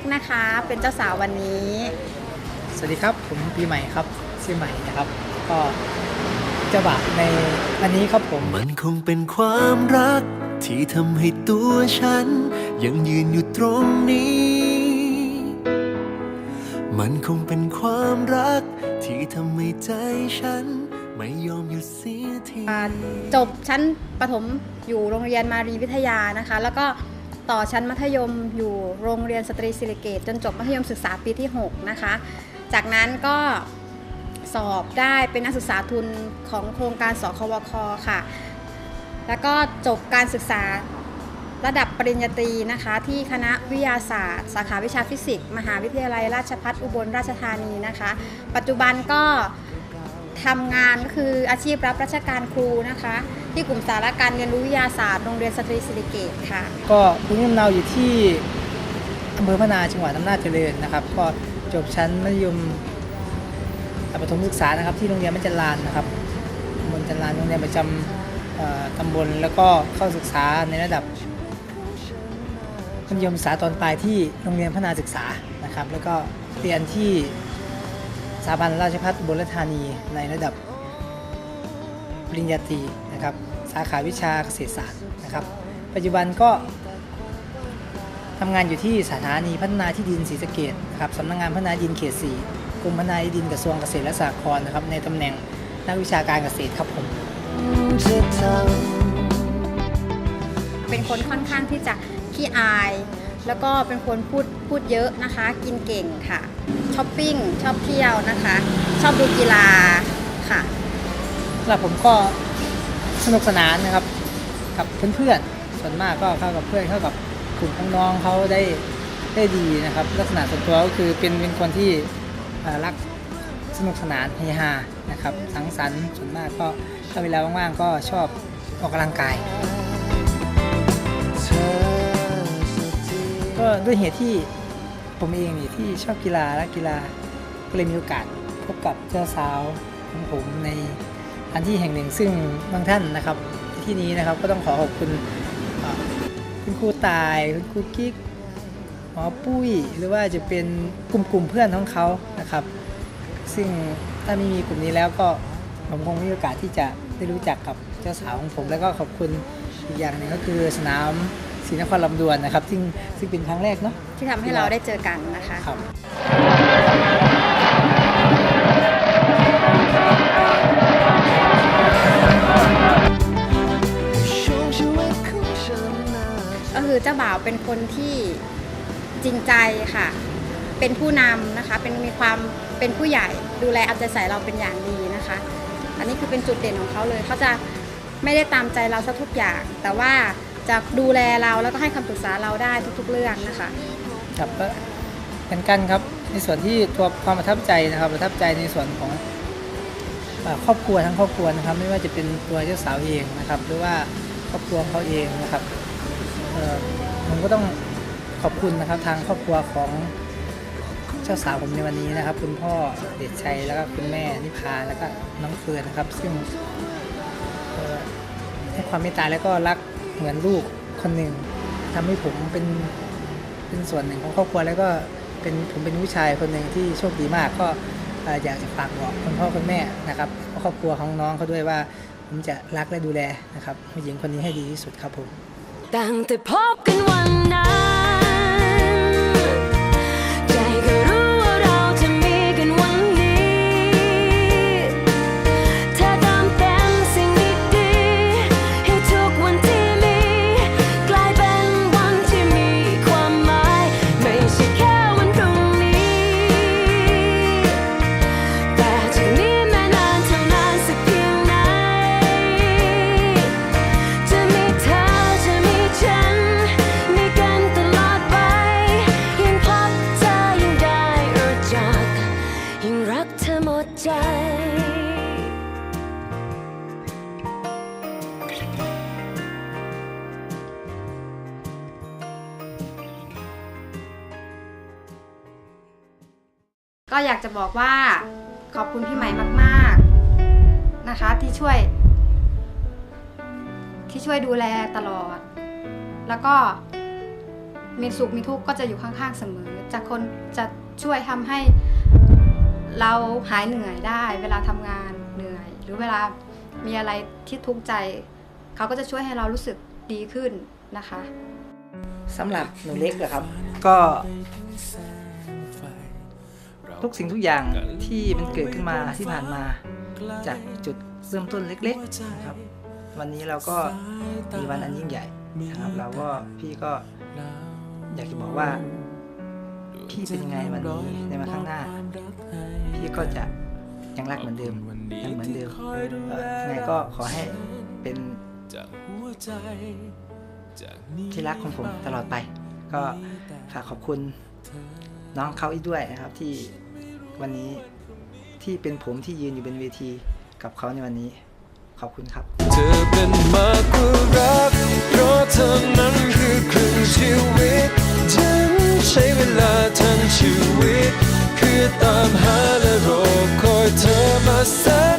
กนะคะ เป็นเจ้าสาววันนี้ สวัสดีครับ ผมปีใหม่ครับ ชื่อใหม่นะครับ ก็เจ้าบ่าวในวันนี้ครับผม มันคงเป็นความรัก ที่ทำให้ตัวฉัน ยังยืนอยู่ตรงนี้ มันคงเป็นความรัก ที่ทำให้ใจฉัน ไม่ยอมหยุดเสียที จบชั้นประถมอยู่โรงเรียนมารีวิทยานะคะ แล้วก็ ต่อชั้นมัธยมอยู่โรงเรียนสตรีศิริเกตจนจบมัธยมศึกษาปีที่ 6 นะคะ จากนั้นก็สอบได้เป็นนักศึกษาทุนของโครงการสควคค่ะ แล้วก็จบการศึกษาระดับปริญญาตรีนะคะ ที่คณะวิทยาศาสตร์ สาขาวิชาฟิสิกส์มหาวิทยาลัยราชภัฏอุบลราชธานีนะคะ ปัจจุบันก็ทำงานก็คืออาชีพรับราชการครูนะคะ ที่กลุ่มสาระการเรียนรู้วิทยาศาสตร์โรงเรียนสตรีศิริเกตค่ะ ก็ภูมิลำเนาอยู่ที่อำเภอพะนาจังหวัดอำนาจเจริญนะครับ ก็จบชั้นมัธยมประถมศึกษานะครับ ที่โรงเรียนมัจจรานนะครับตำบลจันลานโรงเรียนประจำตำบลแล้วก็เข้าศึกษาในระดับมัธยมศึกษาตอนปลายที่โรงเรียนพนาศึกษานะครับ แล้วก็เรียนที่สถาบันราชภัฏอุบลรธานีในระดับ ปริญญาตรีนะครับสาขาวิชาเกษตรศาสตร์นะครับ ปัจจุบันก็ทำงานอยู่ที่สถานีพัฒนาที่ดินศรีสะเกดนะครับสำนักงานพัฒนาดินเขตสี่กรมพัฒนาที่ดินกระทรวงเกษตรและสหกรณ์นะครับ ในตำแหน่งนักวิชาการเกษตรครับผมเป็นคนค่อนข้างที่จะขี้อาย แล้วก็เป็นคนพูดพูดเยอะนะคะ กินเก่งค่ะช้อปปิ้งชอบเที่ยวนะคะ ชอบดูกีฬาค่ะ แล้วผมก็สนุกสนานนะครับ กับเพื่อนๆส่วนมากก็เข้ากับเพื่อนเข้ากับกลุ่มน้องๆเขาได้ได้ดีนะครับ ลักษณะส่วนตัวก็คือเป็นเป็นคนที่รักสนุกสนานเฮฮานะครับสังสรรค์ส่วนมากก็ถ้าเวลาว่างๆก็ชอบออกกำลังกาย ก็ด้วยเหตุที่ผมเองนี่ที่ชอบกีฬาและกีฬาก็เลยมีโอกาสพบกับเจ้าสาวของผมใน อันที่แห่งหนึ่ง ซึ่งบางท่านนะครับที่นี้นะครับก็ต้องขอขอบคุณเอ่อคุณครูตายคุณครูกิ๊กหมอปุ้ยหรือว่าจะเป็นกลุ่มกลุ่มๆเพื่อนของเขานะครับ ซึ่งถ้าไม่มีกลุ่มนี้แล้วก็ผมคงไม่มีโอกาสที่จะได้รู้จักกับเจ้าสาวของผม แล้วก็ขอบคุณอีกอย่างหนึ่งก็คือสนามศรีนครลำดวนนะครับ ซึ่งซึ่งเป็นครั้งแรกเนาะที่ทำให้เราได้เจอกันนะคะ คือเจ้าบ่าวเป็นคนที่จริงใจค่ะ เป็นผู้นำนะคะ เป็นมีความเป็นผู้ใหญ่ดูแลเอาใจใส่เราเป็นอย่างดีนะคะ อันนี้คือเป็นจุดเด่นของเขาเลยเขาจะไม่ได้ตามใจเราสักทุกอย่าง แต่ว่าจะดูแลเราแล้วก็ให้คำปรึกษาเราได้ทุก ๆ เรื่องนะคะครับก็เหมือนกันครับในส่วนที่ตัวความประทับใจนะครับ ประทับใจในส่วนของครอบครัวทั้งครอบครัวนะครับ ไม่ว่าจะเป็นตัวเจ้าสาวเองนะครับ หรือว่าครอบครัวเขาเองนะครับ ผมก็ต้องขอบคุณนะครับทางครอบครัวของเจ้าสาวผมในวันนี้นะครับ คุณพ่อเดชชัยแล้วก็คุณแม่นิพาแล้วก็น้องเฟิร์นนะครับ ซึ่งให้ความเมตตาแล้วก็รักเหมือนลูกคนหนึ่งทำให้ผมเป็นเป็นส่วนหนึ่งของครอบครัวแล้วก็เป็นผมเป็นผู้ชายคนหนึ่งที่โชคดีมากก็อยากจะฝากบอกคุณพ่อคุณแม่นะครับครอบครัวของน้องเขาด้วยว่าผมจะรักและดูแลนะครับผู้หญิงคนนี้ให้ดีที่สุดครับผม ตั้งแต่พบกันวันนั้น ก็อยากจะบอกว่าขอบคุณพี่ใหม่มากๆนะคะ ที่ช่วย ที่ช่วยดูแลตลอด แล้วก็มีสุขมีทุกข์ก็จะอยู่ข้างๆเสมอจะคนจะช่วยทำให้เราหายเหนื่อยได้ เวลาทำงานเหนื่อย หรือเวลามีอะไรที่ทุกข์ใจ เขาก็จะช่วยให้เรารู้สึกดีขึ้นนะคะสำหรับหนูเล็กเหรอครับ ก็ ทุกสิ่งทุกอย่างที่มันเกิดขึ้นมาที่ผ่านมา จากจุดเริ่มต้นเล็กๆนะครับ วันนี้เราก็มีวันอันยิ่งใหญ่นะครับเราก็พี่ก็อยากจะบอกว่า พี่เป็นยังไงวันนี้ในวันข้างหน้า พี่ก็จะยังรักเหมือนเดิมยังเหมือนเดิมยังไงก็ขอให้เป็นที่รักของผมตลอดไป ก็ฝากขอบคุณน้องเขาอีกด้วยนะครับที่ วันนี้ที่เป็นผมที่ยืนอยู่บนเวทีกับเขาในวันนี้ ขอบคุณครับ เธอเป็นมากกว่ารักเพราะเธอนั้นคือครึ่งชีวิตฉันใช้เวลาทั้งชีวิตเพื่อตามหาและรอคอยเธอมาแสน